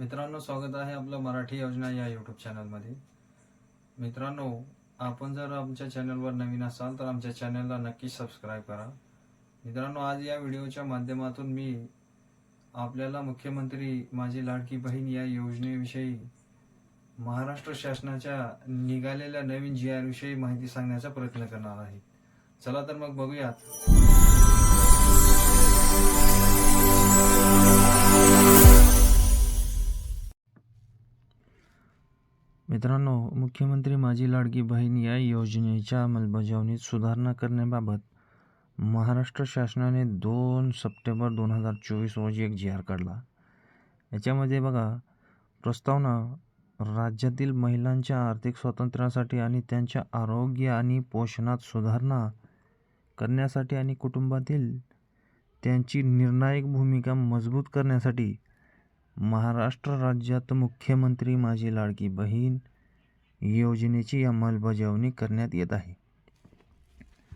मित्रांनो स्वागत आहे आपलं मराठी योजना या यूट्यूब चॅनलमध्ये मित्रांनो आपण जर आमच्या चॅनलवर नवीन असाल तर आमच्या चॅनलला नक्की सबस्क्राईब करा. मित्रांनो आज या व्हिडिओच्या माध्यमातून मी आपल्याला मुख्यमंत्री माझी लाडकी बहीण या योजनेविषयी महाराष्ट्र शासनाच्या निघालेल्या नवीन जी आर विषयी माहिती सांगण्याचा प्रयत्न करणार आहे. चला तर मग बघूयात. मित्रांनो मुख्यमंत्री माझी लाडकी बहीण या योजनेच्या अंमलबजावणीत सुधारणा करण्याबाबत महाराष्ट्र शासनाने दोन सप्टेंबर दोन हजार चोवीस रोजी एक जी आर काढला. याच्यामध्ये बघा प्रस्तावना राज्यातील महिलांच्या आर्थिक स्वातंत्र्यासाठी आणि त्यांच्या आरोग्य आणि पोषणात सुधारणा करण्यासाठी आणि कुटुंबातील त्यांची निर्णायक भूमिका मजबूत करण्यासाठी महाराष्ट्र राज्यात मुख्यमंत्री माझी लाडकी बहीण योजनेची अंमलबजावणी करण्यात येत आहे.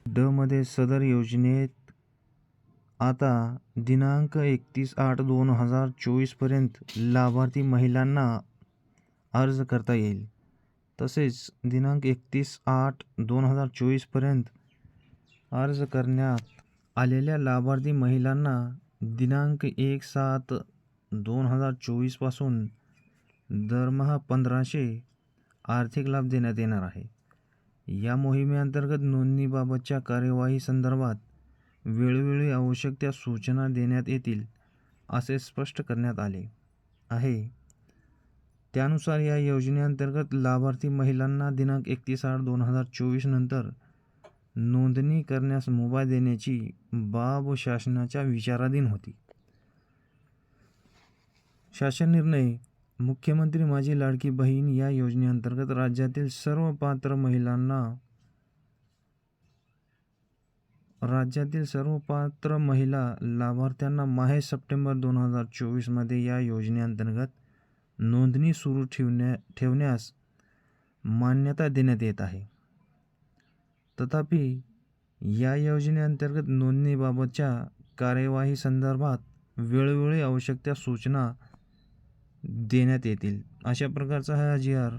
ड मध्ये सदर योजनेत आता दिनांक एकतीस आठ दोन हजार चोवीसपर्यंत लाभार्थी महिलांना अर्ज करता येईल. तसेच दिनांक एकतीस आठ दोन हजार चोवीसपर्यंत अर्ज करण्यात आलेल्या लाभार्थी महिलांना दिनांक एक सात दोन हजार चोवीसपासून दरमहा पंधराशे आर्थिक लाभ देण्यात येणार आहे. या मोहिमेअंतर्गत नोंदणीबाबतच्या कार्यवाही संदर्भात वेळोवेळी आवश्यक त्या सूचना देण्यात येतील असे स्पष्ट करण्यात आले आहे. त्यानुसार या योजनेअंतर्गत लाभार्थी महिलांना दिनांक एकतीस आठ दोन हजार चोवीस नंतर नोंदणी करण्यास मुभा देण्याची बाब शासनाच्या विचाराधीन होती. शासन निर्णय. मुख्यमंत्री माझी लाडकी बहीण या योजनेअंतर्गत राज्यातील सर्व पात्र महिलांना राज्यातील सर्व पात्र महिला लाभार्थ्यांना माहे सप्टेंबर दोन हजार चोवीसमध्ये या योजनेअंतर्गत नोंदणी सुरू ठेवण्या ठेवण्यास मान्यता देण्यात येत आहे. तथापि या योजनेअंतर्गत नोंदणीबाबतच्या कार्यवाही संदर्भात वेळोवेळी आवश्यक त्या सूचना देण्यात येतील. अशा प्रकारचा हा जी आर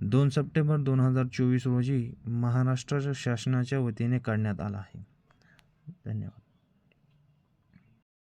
दोन सप्टेंबर दोन हजार चोवीस रोजी महाराष्ट्र शासनाच्या वतीने काढण्यात आला आहे. धन्यवाद.